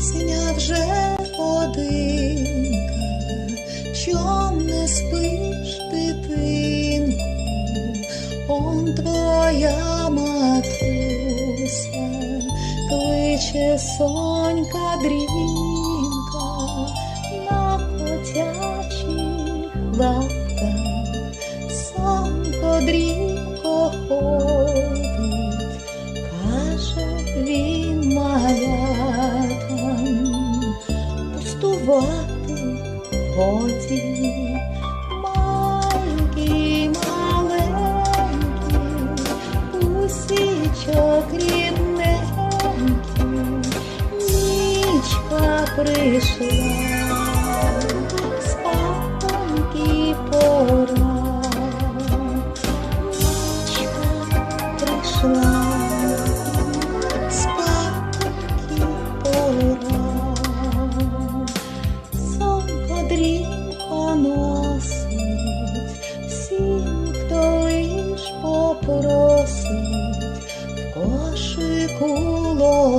Пісня вже одинка, чом не спиш, дитинку, он твоя матуся, кличе сонька дрінка пустувати воді. Маленький, маленький, усічок рідненький, нічка прийшла,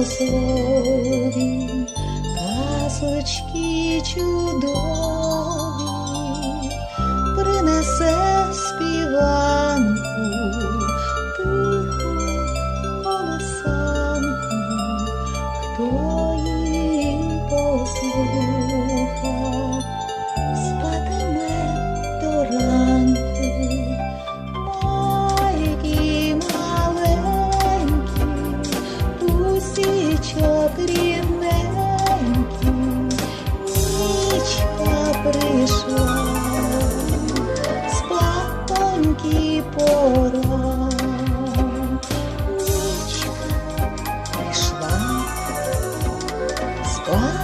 у слові казочки чудові принесе спів. Синок рідненький, нічка прийшла, спатоньки пора, нічка прийшла, спа.